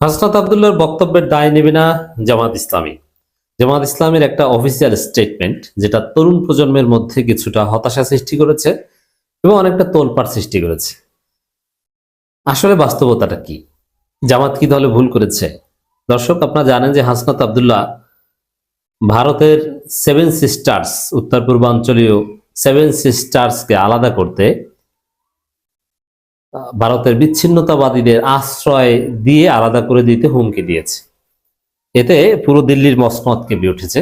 হাসনাত আবদুল্লাহর বক্তব্যের দায় নেবে না জামাত ইসলামী। জামাত ইসলামের একটা অফিসিয়াল স্টেটমেন্ট যেটা তরুণ প্রজন্মের মধ্যে কিছুটা হতাশা সৃষ্টি করেছে এবং অনেকটা তোলপাড় সৃষ্টি করেছে। আসলে বাস্তবতাটা কি? জামাত কি তাহলে ভুল করেছে? দর্শক, আপনারা জানেন যে হাসনাত আবদুল্লাহ ভারতের সেভেন সিস্টার্স উত্তর পূর্বাঞ্চলীয় সেভেন সিস্টার্সকে আলাদা করতে ভারতের বিচ্ছিন্নতাবাদীদের আশ্রয় দিয়ে আলাদা করে দিতে হুমকি দিয়েছে। এতে পুরো দিল্লির মসমত কেঁপে উঠেছে।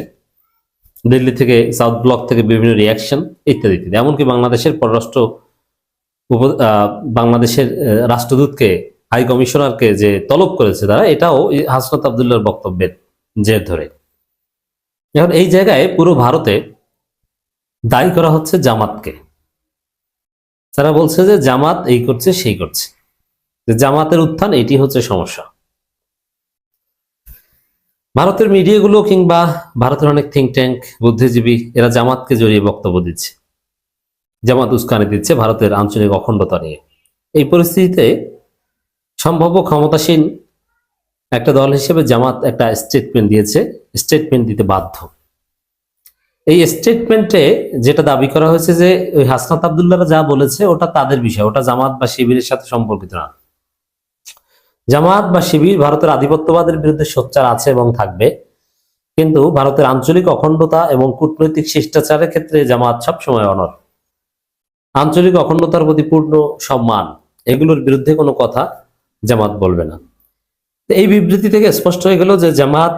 দিল্লি থেকে, সাউথ ব্লক থেকে বিভিন্ন রিয়াকশন ইত্যাদি ইত্যাদি। এমনকি বাংলাদেশের পররাষ্ট্র বাংলাদেশের রাষ্ট্রদূতকে হাই কমিশনারকে যে তলব করেছে তারা, এটাও হাসনাত আবদুল্লাহর বক্তব্যের জের ধরে। এখন এই জায়গায় পুরো ভারতে দায়ী করা হচ্ছে জামাতকে। তারা বলছে যে জামাত এই করছে, সেই করছে। যে জামাতের উত্থান, এটি হচ্ছে সমস্যা। ভারতের মিডিয়াগুলো কিংবা ভারতের অনেক থিঙ্ক ট্যাঙ্ক বুদ্ধিজীবী, এরা জামাতকে জড়িয়ে বক্তব্য দিচ্ছে। জামাত উস্কানি দিচ্ছে ভারতের আঞ্চলিক অখণ্ডতা নিয়ে। এই পরিস্থিতিতে সম্ভাব্য ক্ষমতাসীন একটা দল হিসেবে জামাত একটা স্টেটমেন্ট দিয়েছে স্টেটমেন্ট দিতে বাধ্য। এই স্টেটমেন্টে যেটা দাবি করা হয়েছে যে ওই হাসনাত আবদুল্লাহরা যা বলেছে, ওটা তাদের বিষয়, ওটা জামাত বা শিবিরের সাথে সম্পর্কিত না। জামাত বা শিবির ভারতের আধিপত্যবাদের বিরুদ্ধে সোচ্চার আছে এবং থাকবে। কিন্তু ভারতের আঞ্চলিক অখণ্ডতা এবং কূটনৈতিক শিষ্টাচারের ক্ষেত্রে জামাত সবসময় অনর। আঞ্চলিক অখণ্ডতার প্রতি পূর্ণ সম্মান, এগুলোর বিরুদ্ধে কোনো কথা জামাত বলবে না। এই বিবৃতি থেকে স্পষ্ট হয়ে গেল যে জামাত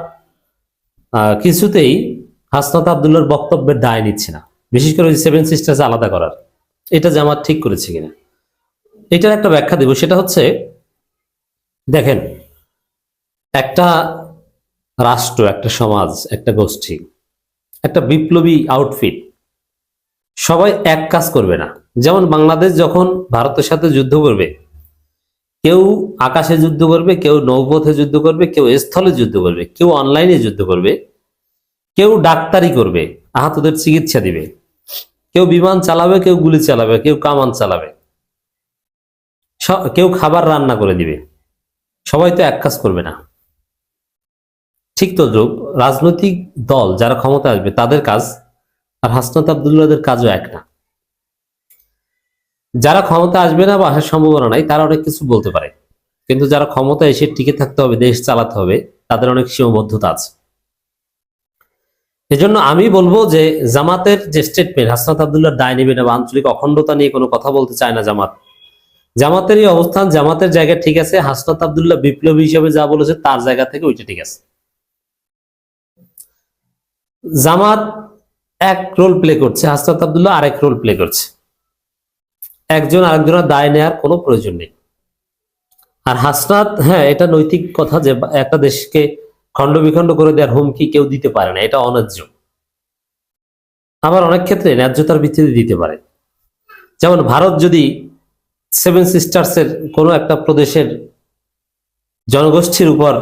কিছুতেই হাসনাত আবদুল্লার বক্তব্যের দায় নিচ্ছে না। বিশেষ করে ওই সেভেন সিস্টার্স আলাদা করার। এটা যে আমার ঠিক করেছে কিনা? এটার একটা ব্যাখ্যা দেব, সেটা হচ্ছে, দেখেন, একটা রাষ্ট্র, একটা সমাজ, একটা গোষ্ঠী, একটা বিপ্লবী আউটফিট সবাই এক কাজ করবে না। যেমন বাংলাদেশ যখন ভারতের সাথে যুদ্ধ করবে, কেউ আকাশে যুদ্ধ করবে, কেউ নৌপথে যুদ্ধ করবে, কেউ স্থলে যুদ্ধ করবে, কেউ অনলাইনে যুদ্ধ করবে কেউ ডাক্তারি করবে, আহতদের চিকিৎসা দিবে। কেউ বিমান চালাবে, কেউ গুলি চালাবে, কেউ কামান চালাবে। কেউ খাবার রান্না করে দিবে। সবাই তো এক কাজ করবে না। ঠিক তো যোগ রাজনৈতিক দল যারা ক্ষমতা আসবে, তাদের কাজ আর হাসনাত আবদুল্লাহদের কাজও এক না। যারা ক্ষমতা আসবে না বা আসার সম্ভাবনা নাই, তারা অনেক কিছু বলতে পারে। কিন্তু যারা ক্ষমতা এসে টিকে থাকতে হবে, দেশ চালাতে হবে, তাদের অনেক সীমাবদ্ধতা আছে। এজন্য আমি বলব যে জামাতের যে স্টেটমেন্ট হাসনাত আবদুল্লাহ দায় নেবে না বা আঞ্চলিক অখণ্ডতা নিয়ে কোনো কথা বলতে চায় না জামাত। জামাতের এই অবস্থান, জামাতের জায়গা ঠিক আছে, হাসনাত আবদুল্লাহ বিপ্লবী হিসেবে যা বলেছে তার জায়গা থেকে ওইটা ঠিক আছে। জামাত এক রোল প্লে করছে, হাসনাত আবদুল্লাহ আরেক রোল প্লে করছে। একজন আরেকজনের দায় নেওয়ার কোনো প্রয়োজন নেই। আর হাসনাত হ্যাঁ এটা নৈতিক কথা যে একটা দেশকে খণ্ড বিখণ্ড করে দেওয়ার হুমকি কেউ দিতে পারে না, এটা অন্যায্য। আবার অনেক ক্ষেত্রে ন্যায্যতার ভিত্তিতে দিতে পারে। যেমন ভারত যদি সেভেন সিস্টার্সের কোনো একটা প্রদেশের জনগোষ্ঠীর উপর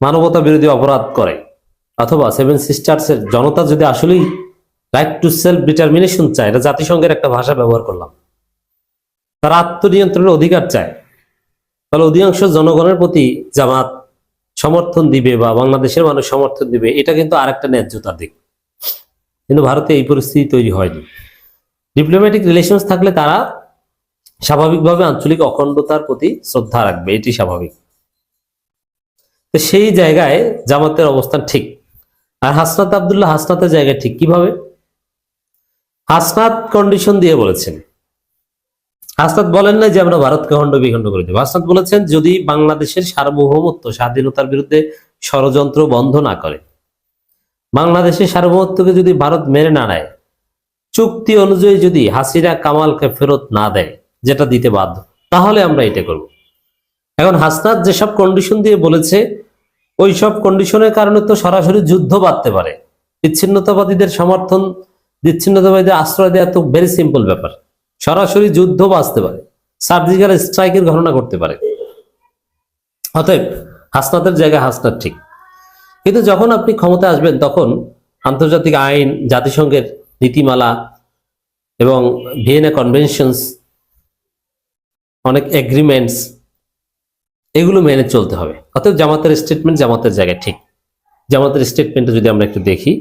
মানবতা বিরোধী অপরাধ করে, অথবা সেভেন সিস্টার্সের জনতা যদি আসলেই রাইট টু সেলফ ডিটারমিনেশন চায়, এটা জাতিসংঘের একটা ভাষা ব্যবহার করলাম, তারা আত্মনিয়ন্ত্রণের অধিকার চায়, তাহলে অধিকাংশ জনগণের প্রতি জামাত সমর্থন দিবে বা বাংলাদেশের মানুষ সমর্থন দিবে, এটা কিন্তু আরেকটা ন্যায্যতার দিক। কিন্তু ভারতে এই পরিস্থিতি তৈরি হয়নি। ডিপ্লোম্যাটিক রিলেশনস থাকলে তারা স্বাভাবিকভাবে আঞ্চলিক অখণ্ডতার প্রতি শ্রদ্ধা রাখবে, এটি স্বাভাবিক। তো সেই জায়গায় জামাতের অবস্থান ঠিক। আর হাসনাত আবদুল্লাহ হাসনাতের জায়গায় ঠিক কীভাবে? হাসনাত কন্ডিশন দিয়ে বলেছেন। হাসনাত বলেন না যে আমরা ভারতকে খণ্ড বিখণ্ড করে দেবো। হাসনাত বলেছেন, যদি বাংলাদেশের সার্বভৌমত্ব স্বাধীনতার বিরুদ্ধে ষড়যন্ত্র বন্ধ না করে, বাংলাদেশের সার্বভৌমত্বকে যদি ভারত মেনে না নেয়, চুক্তি অনুযায়ী যদি হাসিনা কামালকে ফেরত না দেয়, যেটা দিতে বাধ্য, তাহলে আমরা এটা করব। এখন হাসনাত যেসব কন্ডিশন দিয়ে বলেছে ওই সব কন্ডিশনের কারণে তো সরাসরি যুদ্ধ বাড়তে পারে। বিচ্ছিন্নতাবাদীদের সমর্থন, বিচ্ছিন্নতাবাদীদের আশ্রয় দেওয়া তো ভেরি সিম্পল ব্যাপার। সরাসরি যুদ্ধ বাঁচতে পারে সার্জিক্যাল স্ট্রাইকের ঘটনা করতে পারে। অতএব হাসনাতের জায়গায় হাসনাত ঠিক। কিন্তু যখন আপনি ক্ষমতা আসবেন, তখন আন্তর্জাতিক আইন, জাতিসংঘের নীতিমালা এবং ভিয়েনা কনভেনশনস, অনেক এগ্রিমেন্টস এগুলো মেনে চলতে হবে। অতএব জামাতের স্টেটমেন্ট জামাতের জায়গায় ঠিক। জামাতের স্টেটমেন্টটা যদি আমরা একটু দেখি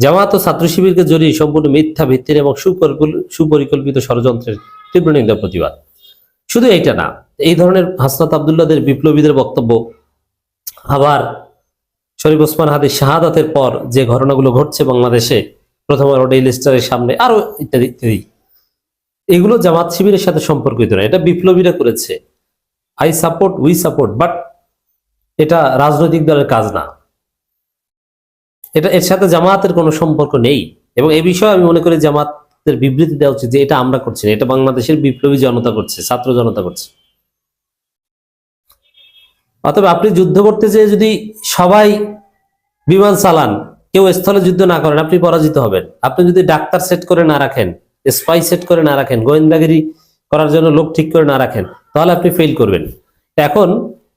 জামাত ও ছাত্র শিবিরকে জড়িয়ে সম্পূর্ণ মিথ্যা ভিত্তির এবং সুপরিকল- সুপরিকল্পিত ষড়যন্ত্রের তীব্র নিন্দা প্রতিবাদ। শুধু এইটা না, এই ধরনের হাসনাত আবদুল্লাদের বিপ্লবীদের বক্তব্য, আবার শরীফ ওসমান হাদি শাহাদাতের পর যে ঘটনাগুলো ঘটছে বাংলাদেশে প্রথম আলো ডেইলি স্টারের সামনে আরও ইত্যাদি ইত্যাদি। এগুলো জামাত শিবিরের সাথে সম্পর্কিত না, এটা বিপ্লবীরা করেছে। I support we support but এটা রাজনৈতিক দলের কাজ না। এটা, এর সাথে জামাতের কোনো সম্পর্ক নেই। এবং এই বিষয়ে আমি মনে করি জামাতের বিবৃতি দেওয়া উচিত যে এটা আমরা করছি না। এটা বাংলাদেশের বিপ্লবী জনতা করছে, ছাত্র জনতা করছে। অতএব আপনি যুদ্ধ করতে যেয়ে যদি সবাই বিমান চালান, কেউ স্থলে যুদ্ধ না করেন, আপনি পরাজিত হবেন। আপনি যদি ডাক্তার সেট করে না রাখেন, স্পাই সেট করে না রাখেন, গোয়েন্দাগিরি করার জন্য লোক ঠিক করে না রাখেন, তাহলে আপনি ফেল করবেন। এখন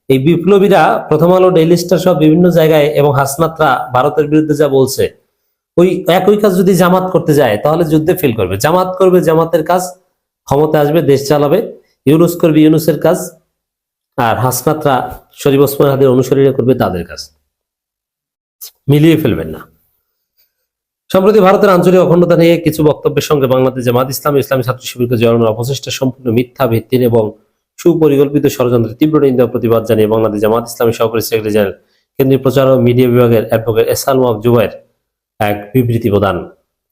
এই বিপ্লবীরা প্রথম আলো ডেইলি স্টার সব বিভিন্ন জায়গায় এবং হাসনাতরা ভারতের বিরুদ্ধে যা বলছে, ওই একই কাজ যদি জামাত করতে যায়, তাহলে যুদ্ধে ফেল করবে। জামাত করবে জামাতের কাজ ক্ষমতা আসবে, দেশ চালাবে। ইউনুস করবে ইউনুসের কাজ, আর হাসনাতরা শরীফ ওসমান হাদের অনুসারীরা করবে তাদের কাজ। মিলিয়ে ফেলবেন না। সম্প্রতি ভারতের আঞ্চলিক অখণ্ডতা নিয়ে কিছু বক্তব্যের সঙ্গে বাংলাদেশ জামাত ইসলাম ইসলামী ছাত্র শিবিরকে জড়ানোর অপচেষ্টা সম্পূর্ণ মিথ্যা ভিত্তিহীন এবং সুপরিকল্পিত ষড়যন্ত্রের তীব্র নিন্দা প্রতিবাদ জানিয়ে বাংলাদেশ জামাত ইসলামী সহকারী সেক্রেটারি জেনারেল, কেন্দ্রীয় প্রচার ও মিডিয়া বিভাগের অ্যাডভোকেট এসাল মাহব জুবাইর এক বিবৃতি প্রদান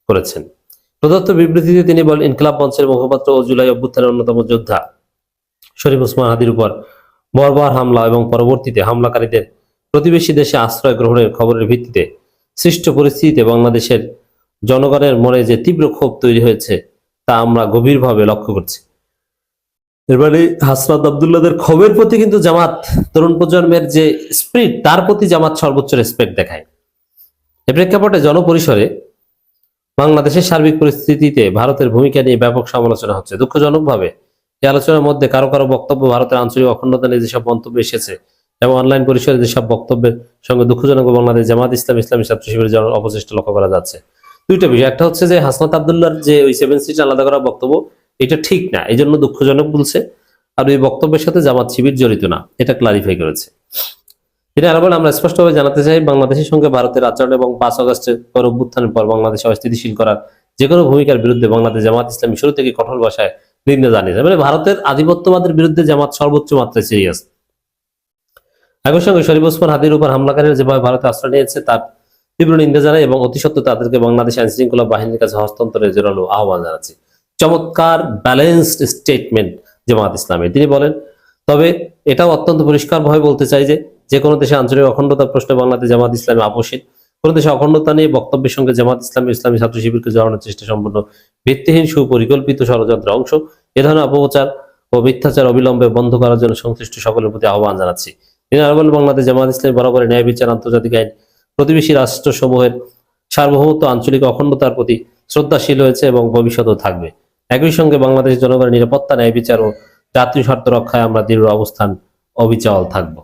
করেছেন। প্রদত্ত বিবৃতিতে তিনি বলেন, ইনকলাব মঞ্চের মুখপাত্র ও জুলাই অভ্যুত্থানের অন্যতম যোদ্ধা শরীফ ওসমান হাদির উপর বর্বর হামলা এবং পরবর্তীতে হামলাকারীদের প্রতিবেশী দেশে আশ্রয় গ্রহণের খবরের ভিত্তিতে সৃষ্ট পরিস্থিতিতে বাংলাদেশের জনগণের মনে যে তীব্র ক্ষোভ তৈরি হয়েছে, তা আমরা গভীরভাবে লক্ষ্য করছি। এবারে হাসনাত আবদুল্লাদের ক্ষোভের প্রতি কিন্তু জামাত, তরুণ প্রজন্মের যে স্পিরিট তার প্রতি জামাত সর্বোচ্চ রেসপেক্ট দেখায়। এ প্রেক্ষাপটে জনপরিসরে বাংলাদেশের সার্বিক পরিস্থিতিতে ভারতের ভূমিকা নিয়ে ব্যাপক সমালোচনা হচ্ছে। দুঃখজনকভাবে এই আলোচনার মধ্যে কারও কারও বক্তব্য ভারতের আঞ্চলিক অখণ্ডতা নিয়ে যেসব মন্তব্য এসেছে এবং অনলাইন পরিসরে যেসব বক্তব্যের সঙ্গে দুঃখজনক বাংলাদেশ জামাত, ইসলাম, ইসলামী ছাত্র শিবিরের জন অপচেষ্টা লক্ষ্য করা যাচ্ছে। দুইটা বিষয়, একটা হচ্ছে যে হাসনাত আবদুল্লার যে ওই সেভেন সিট আলাদা করা বক্তব্য এটা ঠিক না এই জন্য দুঃখজনক বলছে। আর ওই বক্তব্যের সাথে জামাত শিবির জড়িত না, এটা ক্লারিফাই করেছে। এটা আরও আমরা স্পষ্টভাবে জানাতে চাই, বাংলাদেশের সঙ্গে ভারতের আচরণ এবং পাঁচ আগস্টের পর অভ্যুত্থানের পর বাংলাদেশে অস্থিতিশীল করার যে কোনো ভূমিকার বিরুদ্ধে বাংলাদেশ জামাত ইসলামী শুরু থেকে কঠোর ভাষায় নিন্দা জানিয়েছে। মানে ভারতের আধিপত্যবাদের বিরুদ্ধে জামাত সর্বোচ্চ মাত্রায় সিরিয়াস একই সঙ্গে শরীফ ওসমান হাদির উপর হামলাকারীরা যেভাবে ভারতে আশ্রয় নিয়েছে, তার তীব্র নিন্দা জানায় এবং অতি সত্ত্বর তাদেরকে বাংলাদেশ আইন শৃঙ্খলা বাহিনীর কাছে হস্তান্তরের জোরালো আহ্বান জানাচ্ছি। চমৎকার ব্যালেন্সড স্টেটমেন্ট জামাত ইসলামের তিনি বলেন, তবে এটাও অত্যন্ত পরিষ্কারভাবে বলতে চাই যে যে কোনো দেশে আঞ্চলিক অখণ্ডতার প্রশ্নে বাংলাদেশ জামাত ইসলামী আপোষহীন। কোনো দেশে অখণ্ডতা নিয়ে বক্তব্যের সঙ্গে জামাত ইসলামী ইসলামী ছাত্র শিবিরকে জড়ানোর চেষ্টা সম্পূর্ণ ভিত্তিহীন, সুপরিকল্পিত ষড়যন্ত্রের অংশ। এ ধরনের অপপ্রচার ও মিথ্যাচার অবিলম্বে বন্ধ করার জন্য সংশ্লিষ্ট সকলের প্রতি আহ্বান জানাচ্ছি। তিনি আরও বলেন, বাংলাদেশ জামাত ইসলামী বরাবর ন্যায় বিচার, আন্তর্জাতিক আইন, প্রতিবেশী রাষ্ট্রসমূহের সার্বভৌমত্ব, আঞ্চলিক অখণ্ডতার প্রতি শ্রদ্ধাশীল হয়েছে এবং ভবিষ্যতেও থাকবে। একই সঙ্গে বাংলাদেশের জনগণের নিরাপত্তা, ন্যায় বিচার ও জাতীয় স্বার্থ রক্ষায় আমরা দৃঢ় অবস্থান, অবিচল থাকব।